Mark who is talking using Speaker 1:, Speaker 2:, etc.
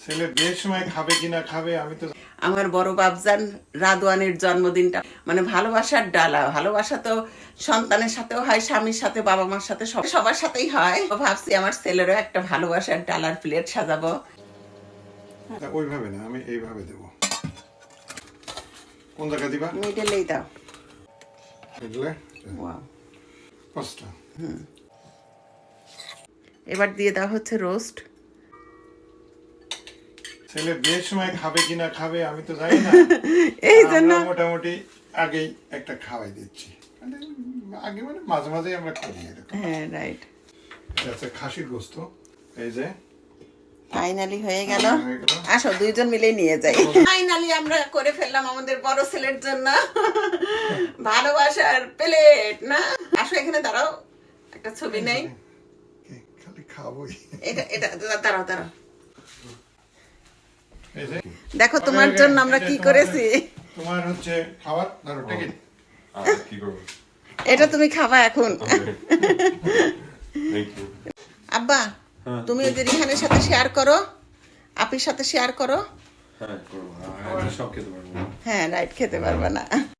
Speaker 1: ছেলে বিয়ের সময় খাবে কিনা খাবে আমি তো
Speaker 2: আমার বড় বাবজান রাদওয়ানের জন্মদিনটা মানে ভালোবাসার ডালা। ভালোবাসা তো সন্তানের সাথেও হয় স্বামীর সাথে বাবা মার সাথে সব- সবার সাথেই হয়। ভাবছি আমার ছেলেরও একটা ভালোবাসার ডালার প্লেট সাজাবো।
Speaker 1: ওইভাবে না আমি এইভাবে দেব। কোন জায়গা দিবা?
Speaker 2: মিডেলেই দাও.
Speaker 1: পাঁচটা
Speaker 2: এবার দিয়ে দাও হচ্ছে রোস্ট
Speaker 1: ছেলে বিয়ের সময় খাবে কিনা খাবে আমি তো জানি না।
Speaker 2: এই জন্য
Speaker 1: মোটামুটি আগেই একটা খাওয়াই দিচ্ছি। মানে আগে মানে মাঝে মাঝে আমরা করি এরকম।
Speaker 2: হ্যাঁ রাইট
Speaker 1: হচ্ছে খাসির গোস্ত। এই যে।
Speaker 2: ফাইনালি হয়ে গেল। আসো দুইজন মিলে নিয়ে যাই। ফাইনালি আমরা করে ফেললাম আমাদের বড় ছেলের জন্য। ভালোবাসার প্লেট না? আসো এখানে দাঁড়াও। একটা ছবি নেই।
Speaker 1: খালি খাবোই।
Speaker 2: এটা এটা দাঁড়াও দাঁড়াও। দেখো তোমার জন্য আমরা কি করেছি?
Speaker 1: তোমার হচ্ছে খাবার ধরো টিকিট
Speaker 3: কি? করব?
Speaker 2: এটা তুমি খাবা এখন। আব্বা তুমি ওদের রিহানের সাথে শেয়ার করো আপির সাথে শেয়ার করো।
Speaker 3: হ্যাঁ করব। খেতে পারব।
Speaker 2: হ্যাঁ রাইট খেতে পারবে না।